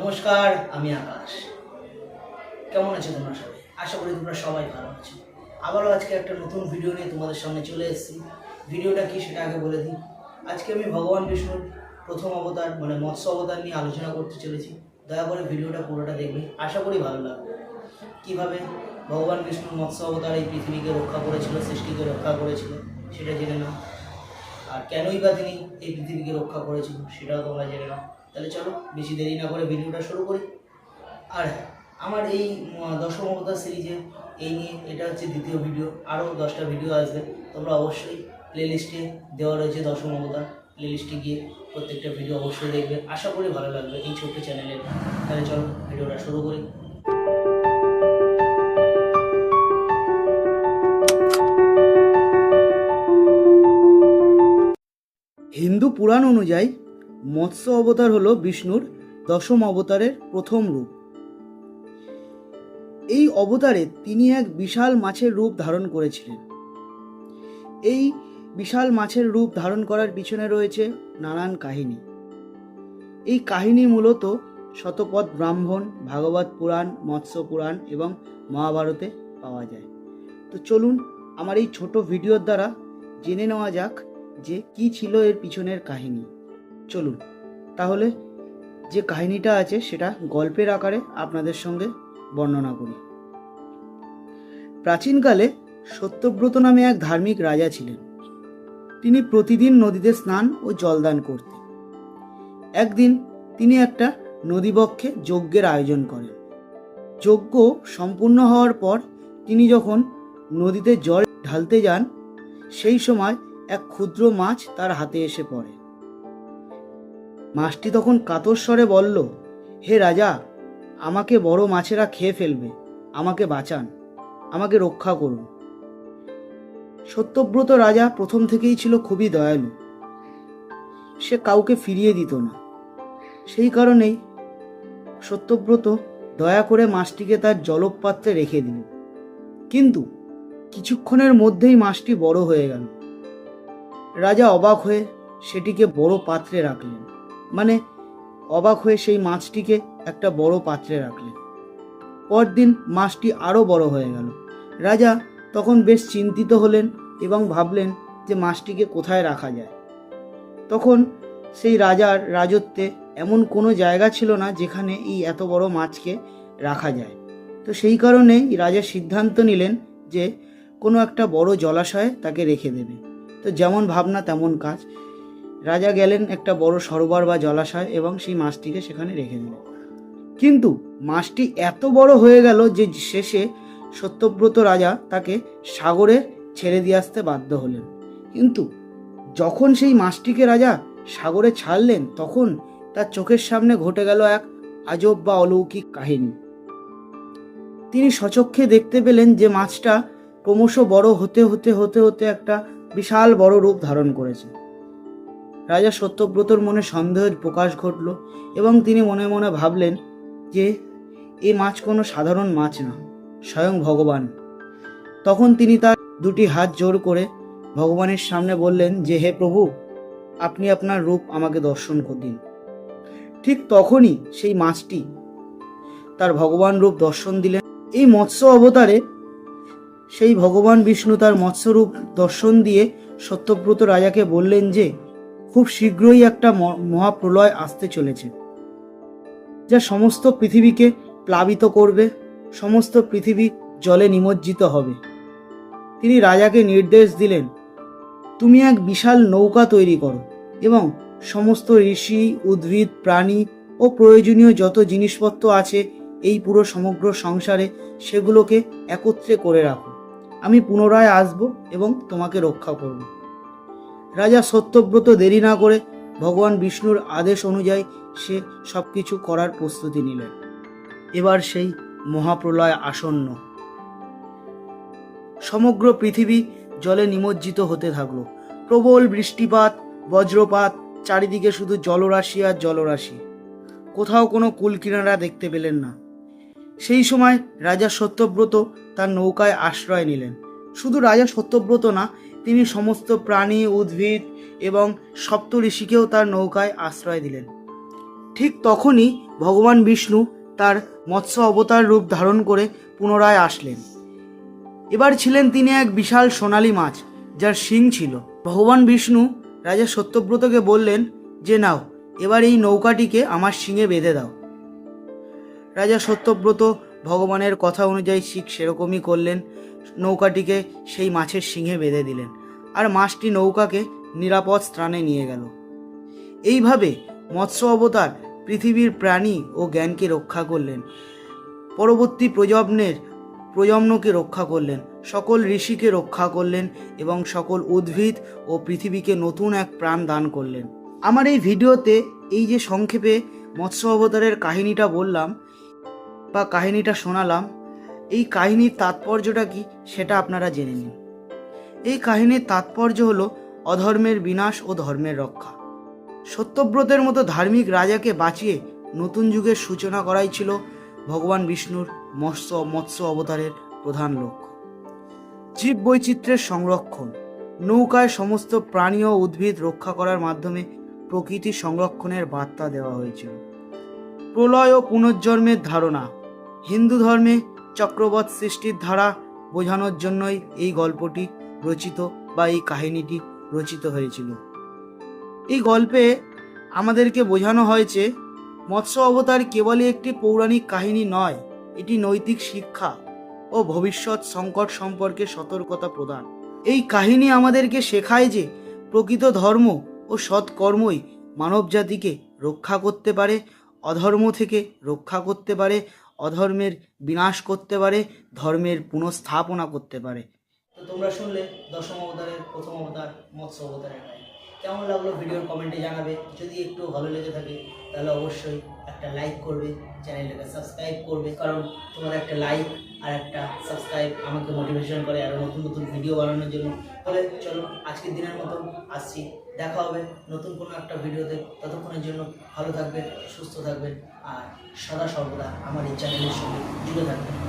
নমস্কার, আমি আকাশ। কেমন আছো তোমরা সবাই? আশা করি তোমরা সবাই ভালো আছো। আবারও আজকে একটা নতুন ভিডিও নিয়ে তোমাদের সামনে চলে এসেছি। ভিডিওটা কি সেটা আগে বলে দিই। আজকে আমি ভগবান বিষ্ণুর প্রথম অবতার মানে মৎস্য অবতার নিয়ে আলোচনা করতে চলেছি। দয়া করে ভিডিওটা পুরোটা দেখবে। আশা করি ভালো লাগবে। কীভাবে ভগবান বিষ্ণুর মৎস্য অবতার এই পৃথিবীকে রক্ষা করেছিল, সৃষ্টিকে রক্ষা করেছিল, সেটা জেনে নাও। আর কেনই বা তিনি এই পৃথিবীকে রক্ষা করেছিল, সেটাও তোমরা জেনে নাও। তাহলে চলো বেশি দেরি না করে ভিডিওটা শুরু করি। আর হ্যাঁ, আমার এই দশম অবতার সিরিজে এই নিয়ে এটা হচ্ছে দ্বিতীয় ভিডিও আরও দশটা ভিডিও আসবে। তোমরা অবশ্যই প্লেলিস্টে দেওয়া রয়েছে দশম অবতার। প্লেলিস্টে গিয়ে প্রত্যেকটা ভিডিও অবশ্যই দেখবে। আশা করি ভালো লাগবে এই ছোট্ট চ্যানেলের তাহলে চলো ভিডিওটা শুরু করি। হিন্দু পুরাণ অনুযায়ী মৎস্য অবতার হল বিষ্ণুর দশম অবতারের প্রথম রূপ। এই অবতারে তিনি এক বিশাল মাছের রূপ ধারণ করেছিলেন। এই বিশাল মাছের রূপ ধারণ করার পিছনে রয়েছে নানান কাহিনী। এই কাহিনী মূলত শতপথ ব্রাহ্মণ, ভাগবত পুরাণ, মৎস্য পুরাণ এবং মহাভারতে পাওয়া যায়। তো চলুন আমার এই ছোট ভিডিওর দ্বারা জেনে নেওয়া যাক যে কি ছিল এর পিছনের কাহিনী। চলুন। তাহলে যে কাহিনীটা আছে সেটা গল্পের আকারে আপনাদের সঙ্গে বর্ণনা করি। প্রাচীনকালে সত্যব্রত নামে এক ধার্মিক রাজা ছিলেন। তিনি প্রতিদিন নদীতে স্নান ও জলদান করতেন। একদিন তিনি একটা নদীবক্ষে যজ্ঞের আয়োজন করেন। যজ্ঞ সম্পূর্ণ হওয়ার পর তিনি যখন নদীতে জল ঢালতে যান, সেই সময় এক ক্ষুদ্র মাছ তার হাতে এসে পড়ে। মাছটি তখন কাতর স্বরে বলল, হে রাজা, আমাকে বড় মাছেরা খেয়ে ফেলবে, আমাকে বাঁচান, আমাকে রক্ষা করুন। সত্যব্রত রাজা প্রথম থেকেই ছিল খুবই দয়ালু। সে কাউকে ফিরিয়ে দিত না। সেই কারণেই সত্যব্রত দয়া করে মাছটিকে তার জলপাত্রে রেখে দিল কিন্তু কিছুক্ষণের মধ্যেই মাছটি বড় হয়ে গেল। রাজা অবাক হয়ে সেটিকে বড় পাত্রে রাখলেন। মানে অবাক হয়ে সেই মাছটিকে একটা বড় পাত্রে রাখলেন। পরদিন মাছটি আরও বড় হয়ে গেল। রাজা তখন বেশ চিন্তিত হলেন এবং ভাবলেন যে মাছটিকে কোথায় রাখা যায়। তখন সেই রাজার রাজত্বে এমন কোনো জায়গা ছিল না যেখানে এই এত বড় মাছকে রাখা যায়। তো সেই কারণেই রাজা সিদ্ধান্ত নিলেন যে কোনো একটা বড় জলাশয়ে তাকে রেখে দেবে। তো যেমন ভাবনা তেমন কাজ। রাজা গেলেন একটা বড় সরোবর বা জলাশয় এবং সেই মাছটিকে সেখানে রেখে দিলেন। কিন্তু মাছটি এত বড় হয়ে গেল যে শেষে সত্যব্রত রাজা তাকে সাগরে ছেড়ে দিয়ে আসতে বাধ্য হলেন। কিন্তু যখন সেই মাছটিকে রাজা সাগরে ছাড়লেন, তখন তার চোখের সামনে ঘটে গেল এক আজব বা অলৌকিক কাহিনী। তিনি সচক্ষে দেখতে পেলেন যে মাছটা ক্রমশ বড় হতে হতে হতে হতে একটা বিশাল বড় রূপ ধারণ করেছে। রাজা সত্যব্রতর মনে সন্দেহের প্রকাশ ঘটল এবং তিনি মনে মনে ভাবলেন যে, এ মাছ কোনো সাধারণ মাছ না, স্বয়ং ভগবান। তখন তিনি তার দুটি হাত জোর করে ভগবানের সামনে বললেন যে, হে প্রভু, আপনি আপনার রূপ আমাকে দর্শন দিন ঠিক তখনই সেই মাছটি তার ভগবান রূপ দর্শন দিলেন। এই মৎস্য অবতারে সেই ভগবান বিষ্ণু তার মৎস্যরূপ দর্শন দিয়ে সত্যব্রত রাজাকে বললেন যে খুব শীঘ্রই একটা মহাপ্রলয় আসতে চলেছে, যা সমস্ত পৃথিবীকে প্লাবিত করবে, সমস্ত পৃথিবী জলে নিমজ্জিত হবে। তিনি রাজাকে নির্দেশ দিলেন, তুমি এক বিশাল নৌকা তৈরি করো এবং সমস্ত ঋষি, উদ্ভিদ, প্রাণী ও প্রয়োজনীয় যত জিনিসপত্র আছে এই পুরো সমগ্র সংসারে সেগুলোকে একত্রে করে রাখো। আমি পুনরায় আসব এবং তোমাকে রক্ষা করব। রাজা সত্যব্রত দেরি না করে ভগবান বিষ্ণুর আদেশ অনুযায়ী সে সব কিছু করার প্রস্তুতি নিলেন। এবার সেই মহাপ্রলয় আসন্ন। সমগ্র পৃথিবী জলে নিমজ্জিত হতে থাকল। প্রবল বৃষ্টিপাত, বজ্রপাত, চারিদিকে শুধু জলরাশি আর জলরাশি। কোথাও কোনো কুল কিনারা দেখতে পেলেন না। সেই সময় রাজা সত্যব্রত তার নৌকায় আশ্রয় নিলেন। শুধু রাজা সত্যব্রত না, তিনি সমস্ত প্রাণী, উদ্ভিদ এবং সপ্ত ঋষিকেও তার নৌকায় আশ্রয় দিলেন। ঠিক তখনই ভগবান বিষ্ণু তার মৎস্য অবতার রূপ ধারণ করে পুনরায় আসলেন। এবার ছিলেন তিনি এক বিশাল সোনালি মাছ, যার শিং ছিল। ভগবান বিষ্ণু রাজা সত্যব্রতকে বললেন যে, নাও, এবার এই নৌকাটিকে আমার শিঙে বেঁধে দাও। রাজা সত্যব্রত ভগবানের কথা অনুযায়ী শিখ সেরকমই করলেন। নৌকাটিকে সেই মাছের শিঙে বেঁধে দিলেন আর মাছটি নৌকাকে নিরাপদ স্থানে নিয়ে গেল। এইভাবে মৎস্য অবতার পৃথিবীর প্রাণী ও জ্ঞানকে রক্ষা করলেন। পরবর্তী প্রজন্মের প্রজন্মকে রক্ষা করলেন, সকল ঋষিকে রক্ষা করলেন এবং সকল উদ্ভিদ ও পৃথিবীকে নতুন এক প্রাণ দান করলেন। আমার এই ভিডিওতে এই যে সংক্ষেপে মৎস্য অবতারের কাহিনীটা বললাম বা কাহিনীটা শোনালাম এই কাহিনীর তাৎপর্যটা কি সেটা আপনারা জেনে নিন। এই কাহিনীর তাৎপর্য হলো অধর্মের বিনাশ ও ধর্মের রক্ষা। সত্যব্রতের মতো ধার্মিক রাজাকে বাঁচিয়ে নতুন যুগের সূচনা করাই ছিল ভগবান বিষ্ণুর মৎস্য মৎস্য অবতারের প্রধান লক্ষ্য। জীব বৈচিত্র্যের সংরক্ষণ, নৌকায় সমস্ত প্রাণী ও উদ্ভিদ রক্ষা করার মাধ্যমে প্রকৃতি সংরক্ষণের বার্তা দেওয়া হয়েছিল। প্রলয় ও পুনর্জন্মের ধারণা, হিন্দু ধর্মে চক্রবৎ সৃষ্টির ধারা বোঝানোর জন্যই এই গল্পটি রচিত বা এই কাহিনীটি রচিত হয়েছিল। এই গল্পে আমাদেরকে বোঝানো হয়েছে, মৎস্য অবতার কেবলই একটি পৌরাণিক কাহিনী নয়, এটি নৈতিক শিক্ষা ও ভবিষ্যৎ সংকট সম্পর্কে সতর্কতা প্রদান। এই কাহিনী আমাদেরকে শেখায় যে প্রকৃত ধর্ম ও সৎকর্মই মানবজাতিকে রক্ষা করতে পারে, অধর্ম থেকে রক্ষা করতে পারে অধর্মের বিনাশ করতে পারে, ধর্মের পুনঃস্থাপনা করতে পারে। তো তোমরা শুনলে দশম অবতারের প্রথম অবতার, মৎস্য অবতারের কেমন লাগল ভিডিওর কমেন্টে জানাবে। যদি একটু ভালো লেগে থাকে, তাহলে অবশ্যই একটা লাইক করবে, চ্যানেলটাকে সাবস্ক্রাইব করবে। কারণ তোমার একটা লাইক আর একটা সাবস্ক্রাইব আমাকে মোটিভেশন করে আরও নতুন নতুন ভিডিও বানানোর জন্য। তাহলে চলো আজকের দিনের মতো আসছি। দেখা হবে নতুন কোনো একটা ভিডিওতে। ততক্ষণের জন্য ভালো থাকবেন, সুস্থ থাকবেন। আর সদা সর্বদা আমার এই চ্যানেলের সঙ্গে জুড়ে থাকবেন।